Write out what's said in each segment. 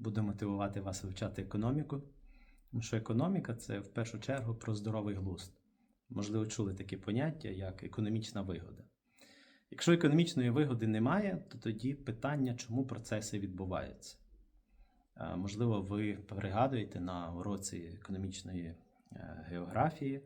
буду мотивувати вас вивчати економіку. Тому що економіка це в першу чергу про здоровий глузд. Можливо, чули таке поняття, як економічна вигода. Якщо економічної вигоди немає, то тоді питання, чому процеси відбуваються. Можливо, ви пригадуєте на уроці економічної е, географії,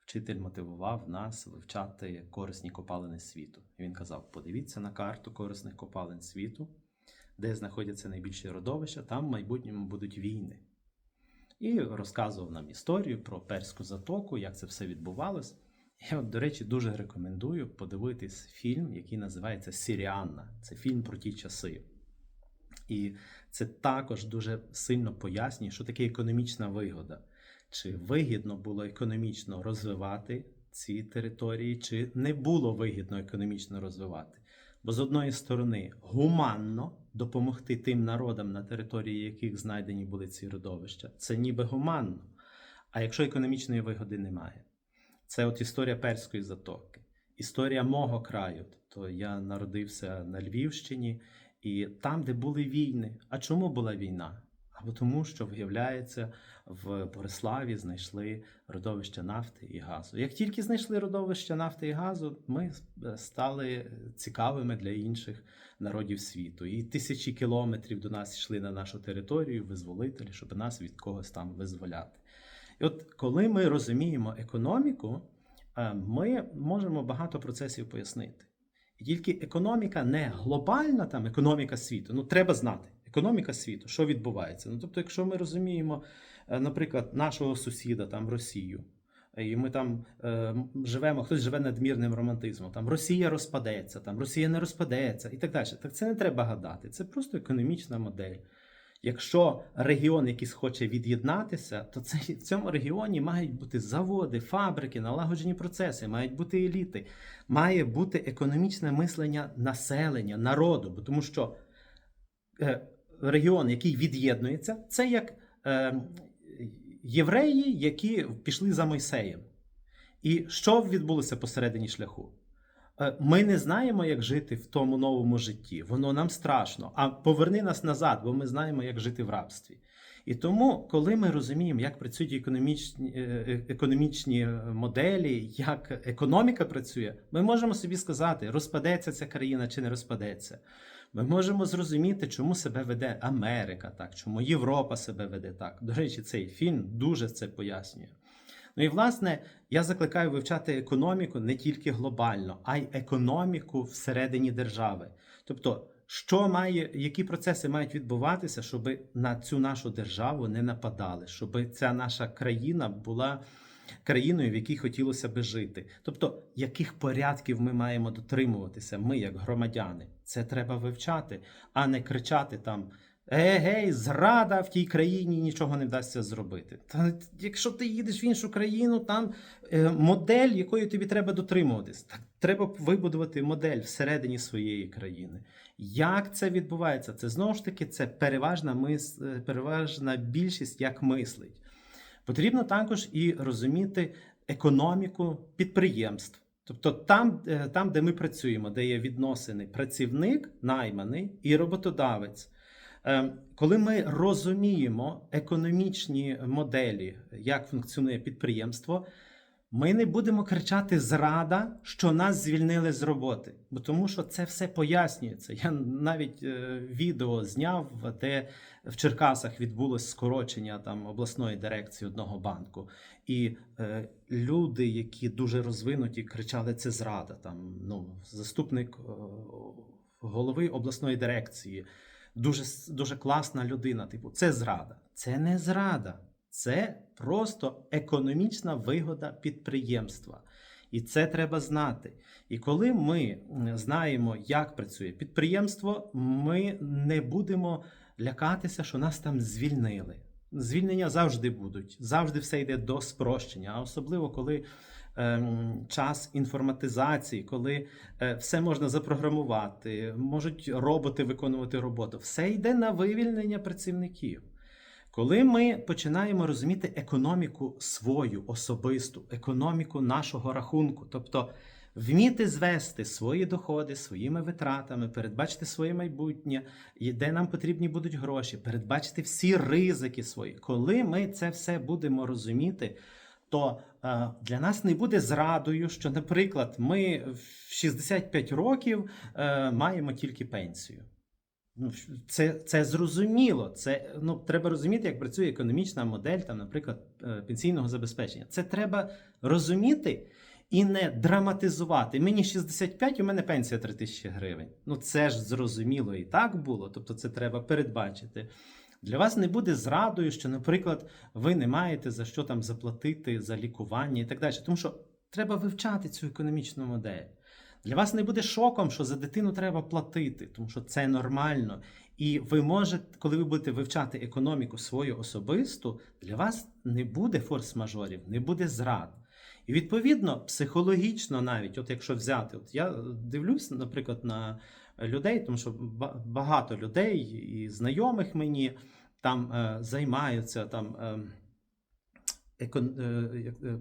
вчитель мотивував нас вивчати корисні копалини світу. Він казав: подивіться на карту корисних копалин світу, де знаходяться найбільші родовища, там в майбутньому будуть війни. І розказував нам історію про Перську затоку, як це все відбувалось. Я, до речі, дуже рекомендую подивитись фільм, який називається Сіріанна. Це фільм про ті часи. І це також дуже сильно пояснює, що таке економічна вигода. Чи вигідно було економічно розвивати ці території, чи не було вигідно економічно розвивати. Бо з одної сторони, гуманно допомогти тим народам, на території яких знайдені були ці родовища, це ніби гуманно. А якщо економічної вигоди немає, це от історія Перської затоки, історія мого краю. Тобто я народився на Львівщині, і там, де були війни. А чому була війна? Або тому, що, виявляється, в Бориславі знайшли родовища нафти і газу. Як тільки знайшли родовища нафти і газу, ми е, стали цікавими для інших народів світу. І тисячі кілометрів до нас йшли на нашу територію визволителі, щоб нас від когось там визволяти. І от коли ми розуміємо економіку, е, ми можемо багато процесів пояснити. І тільки економіка не глобальна там економіка світу. Ну треба знати. Економіка світу, що відбувається. Ну тобто, якщо ми розуміємо, е, наприклад, нашого сусіда, там Росію, е, і ми там е, живемо, хтось живе надмірним романтизмом, там Росія розпадеться, там Росія не розпадеться і так далі. Так це не треба гадати. Це просто економічна модель. Якщо регіон якийсь хоче від'єднатися, то це, в цьому регіоні мають бути заводи, фабрики, налагоджені процеси, мають бути еліти, має бути економічне мислення населення, народу. Бо тому що е, регіон, який від'єднується, це як е, євреї, які пішли за Мойсеєм. І що відбулося посередині шляху? Е, Ми не знаємо, як жити в тому новому житті. Воно нам страшно. А поверни нас назад, бо ми знаємо, як жити в рабстві. І тому, коли ми розуміємо, як працюють економічні, е, е, економічні моделі, як економіка працює, ми можемо собі сказати, розпадеться ця країна чи не розпадеться. Ми можемо зрозуміти, чому себе веде Америка так, чому Європа себе веде так. До речі, цей фільм дуже це пояснює. Ну і власне я закликаю вивчати економіку не тільки глобально, а й економіку всередині держави. Тобто, що має, які процеси мають відбуватися, щоб на цю нашу державу не нападали, щоб ця наша країна була країною, в якій хотілося би жити. Тобто, яких порядків ми маємо дотримуватися, ми, як громадяни, це треба вивчати, а не кричати там. Егей, зрада в тій країні нічого не вдасться зробити. Та якщо ти їдеш в іншу країну, там е, модель, якої тобі треба дотримуватись, так треба вибудувати модель всередині своєї країни. Як це відбувається? Це знову ж таки це переважна мис, е, переважна більшість як мислить. Потрібно також і розуміти економіку підприємств. Тобто там, е, там, де ми працюємо, де є відносини працівник, найманий і роботодавець. Е, Коли ми розуміємо економічні моделі, як функціонує підприємство, ми не будемо кричати зрада, що нас звільнили з роботи, бо тому що це все пояснюється. Я навіть е, відео зняв, де в Черкасах відбулось скорочення там обласної дирекції одного банку, і е, люди, які дуже розвинуті, кричали: це зрада. Там ну заступник е, голови обласної дирекції дуже, дуже класна людина. Типу, це зрада. Це не зрада, це просто економічна вигода підприємства. І це треба знати. І коли ми знаємо, як працює підприємство, ми не будемо лякатися, що нас там звільнили. Звільнення завжди будуть, завжди все йде до спрощення, а особливо коли ем, час інформатизації, коли е, все можна запрограмувати, можуть роботи виконувати роботу. Все йде на вивільнення працівників. Коли ми починаємо розуміти економіку свою особисту, економіку нашого рахунку, тобто вміти звести свої доходи своїми витратами, передбачити своє майбутнє, де нам потрібні будуть гроші, передбачити всі ризики свої. Коли ми це все будемо розуміти, то е, для нас не буде зрадою, що, наприклад, ми в 65 років е, маємо тільки пенсію. Ну, це, це зрозуміло. Це ну треба розуміти, як працює економічна модель, там, наприклад, е, пенсійного забезпечення. Це треба розуміти і не драматизувати. Мені 65, у мене пенсія 3 тисячі гривень. Ну це ж зрозуміло і так було. Тобто, це треба передбачити. Для вас не буде зрадою, що, наприклад, ви не маєте за що там заплатити за лікування і так далі. Тому що треба вивчати цю економічну модель. Для вас не буде шоком, що за дитину треба платити, тому що це нормально. І ви можете, коли ви будете вивчати економіку свою особисту, для вас не буде форс-мажорів, не буде зрад. І відповідно, психологічно навіть, от якщо взяти, от я дивлюсь, наприклад, на людей, тому що багато людей і знайомих мені там е, займаються там. Е,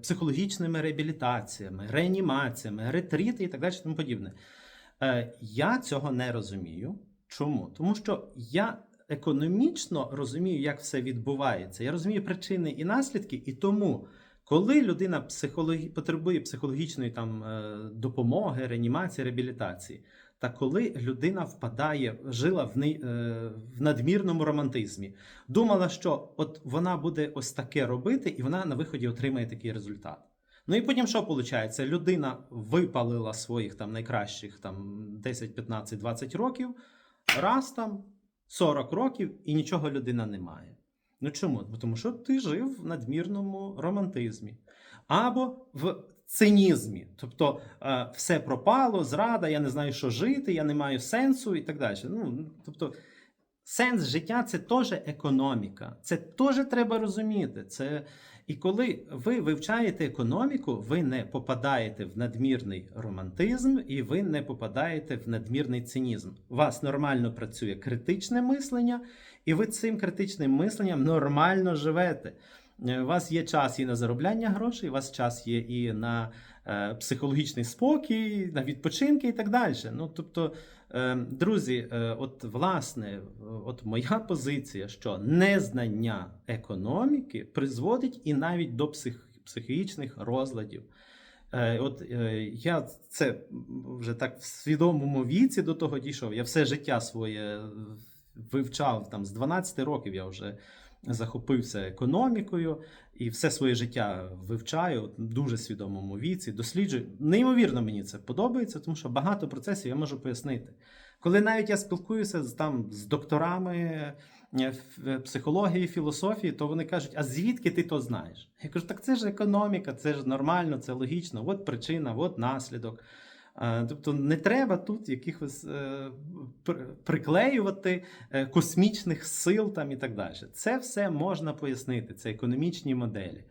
психологічними реабілітаціями, реанімаціями, ретріти і так далі, тому подібне. Е, Я цього не розумію. Чому? Тому що я економічно розумію, як все відбувається. Я розумію причини і наслідки, і тому, коли людина психологі... потребує психологічної там, е, допомоги, реанімації, реабілітації, та коли людина впадає, жила в, не... в надмірному романтизмі, думала, що от вона буде ось таке робити, і вона на виході отримає такий результат. Ну і потім що виходить? Людина випалила своїх там найкращих там 10, 15, 20 років, раз там 40 років, і нічого людина не має. Ну чому? Тому що ти жив в надмірному романтизмі. Або в цинізмі. Тобто е, все пропало, зрада, я не знаю, що жити, я не маю сенсу і так далі. Ну, тобто, сенс життя це теж економіка. Це теж треба розуміти. Це... І коли ви вивчаєте економіку, ви не попадаєте в надмірний романтизм і ви не попадаєте в надмірний цинізм. У вас нормально працює критичне мислення, і ви цим критичним мисленням нормально живете. Е, У вас є час і на заробляння грошей, у вас час є і на е, психологічний спокій, на відпочинки і так далі. Ну, тобто, е, друзі, от власне, от моя позиція, що незнання економіки призводить і навіть до псих, психічних розладів. От я це вже так в свідомому віці до того дійшов. Я все життя своє вивчав там з 12 років. Я вже захопився економікою і все своє життя вивчаю в дуже свідомому віці, досліджую. Неймовірно мені це подобається, тому що багато процесів я можу пояснити. Коли навіть я спілкуюся з там з докторами е, в- психології, філософії, то вони кажуть: а звідки ти то знаєш? Я кажу, так це ж економіка, це ж нормально, це логічно, от причина, от наслідок. Е, Тобто не треба тут якихось е, приклеювати е, космічних сил там і так далі. Це все можна пояснити, це економічні моделі.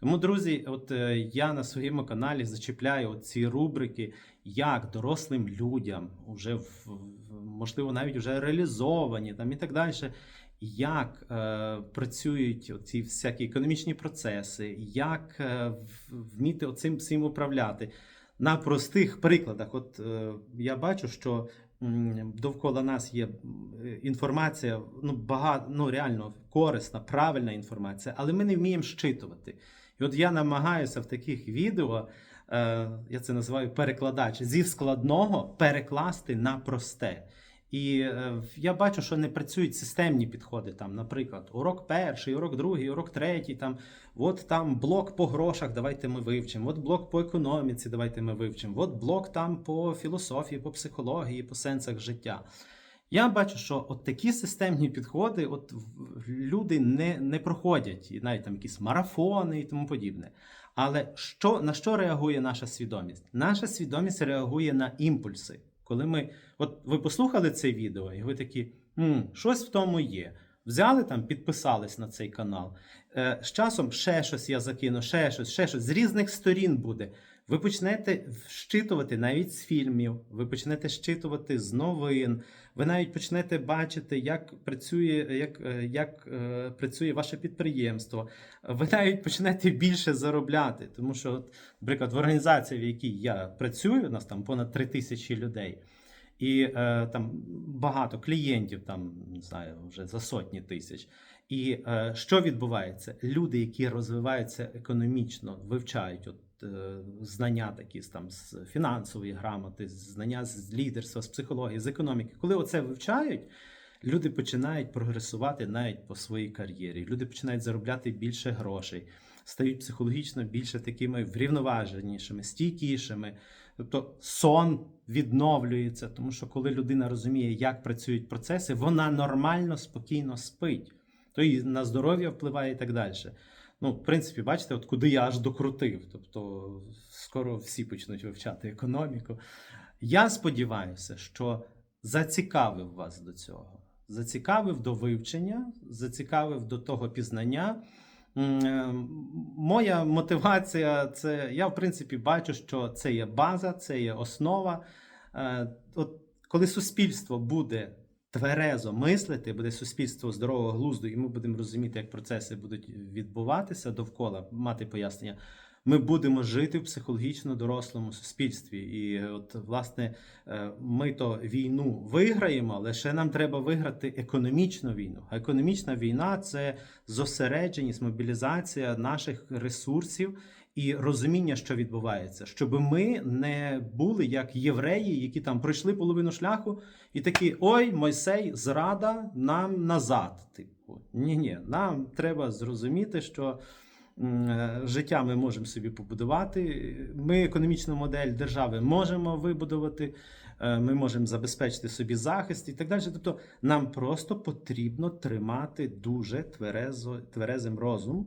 Тому, друзі, от я на своєму каналі зачіпляю ці рубрики, як дорослим людям, уже в, в- можливо, навіть вже реалізовані там і так далі. Як е, працюють ці всякі економічні процеси, як е, вміти оцим всім управляти на простих прикладах. От е, я бачу, що довкола нас є е, інформація, ну багато, ну реально корисна, правильна інформація, але ми не вміємо щитувати. І от я намагаюся в таких відео, е, я це називаю перекладач, зі складного перекласти на просте. І е, я бачу, що не працюють системні підходи. Там, наприклад, урок перший, урок другий, урок третій. Там, от там блок по грошах, давайте ми вивчимо. От блок по економіці, давайте ми вивчимо. От блок там по філософії, по психології, по сенсах життя. Я бачу, що от такі системні підходи, от люди не, не проходять, і навіть там якісь марафони і тому подібне. Але що, на що реагує наша свідомість? Наша свідомість реагує на імпульси. Коли ми, от ви послухали це відео, і ви такі, «М, щось в тому є. Взяли там, підписались на цей канал. Е, з часом ще щось я закину, ще щось, ще щось. З різних сторін буде. Ви почнете вщитувати навіть з фільмів, ви почнете щитувати з новин, ви навіть почнете бачити, як працює, як, е, як е, працює ваше підприємство. Ви навіть почнете більше заробляти. Тому що, от, наприклад, в організації, в якій я працюю, у нас там понад 3 тисячі людей. І е, там багато клієнтів, там не знаю, вже за сотні тисяч. І е, що відбувається? Люди, які розвиваються економічно, вивчають от, знання такі там з фінансової грамоти, знання з лідерства, з психології, з економіки. Коли оце вивчають, люди починають прогресувати навіть по своїй кар'єрі. Люди починають заробляти більше грошей, стають психологічно більше такими врівноваженішими, стійкішими. Тобто сон відновлюється, тому що коли людина розуміє, як працюють процеси, вона нормально, спокійно спить. То і на здоров'я впливає і так далі. Ну, в принципі, бачите, от куди я аж докрутив. Тобто, скоро всі почнуть вивчати економіку. Я сподіваюся, що зацікавив вас до цього. Зацікавив до вивчення, зацікавив до того пізнання. Е, Моя мотивація це я, в принципі, бачу, що це є база, це є основа. Е, От коли суспільство буде тверезо мислити, буде суспільство здорового глузду, і ми будемо розуміти, як процеси будуть відбуватися довкола, мати пояснення. Ми будемо жити в психологічно дорослому суспільстві. І от, власне, е, ми то війну виграємо, лише нам треба виграти економічну війну. А економічна війна це зосередженість, мобілізація наших ресурсів і розуміння, що відбувається, щоб ми не були як євреї, які там пройшли половину шляху, і такі: ой, Мойсей, зрада нам назад. Типу, ні, ні, нам треба зрозуміти, що. е, Життя ми можемо собі побудувати. Ми економічну модель держави можемо вибудувати, е, ми можемо забезпечити собі захист і так далі. Тобто, нам просто потрібно тримати дуже тверезо, тверезим розум,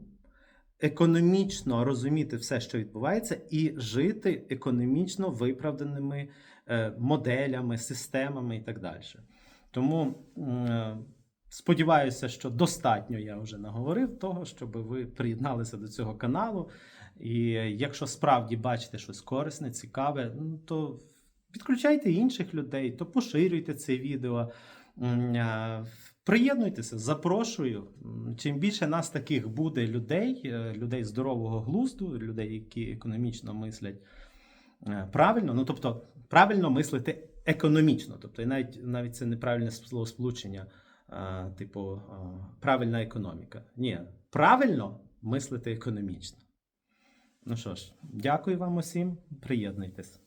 економічно розуміти все, що відбувається, і жити економічно виправданими е, моделями, системами і так далі. Тому е, сподіваюся, що достатньо я вже наговорив того, щоб ви приєдналися до цього каналу. І якщо справді бачите щось корисне, цікаве, то підключайте інших людей, то поширюйте це відео. Приєднуйтеся, запрошую. Чим більше нас таких буде людей, е, людей здорового глузду, людей, які економічно мислять е, правильно, ну тобто правильно мислити економічно. Тобто, і навіть навіть це неправильне словосполучення, е, типу правильна економіка. Ні, правильно мислити економічно. Ну що ж, дякую вам усім, приєднуйтесь.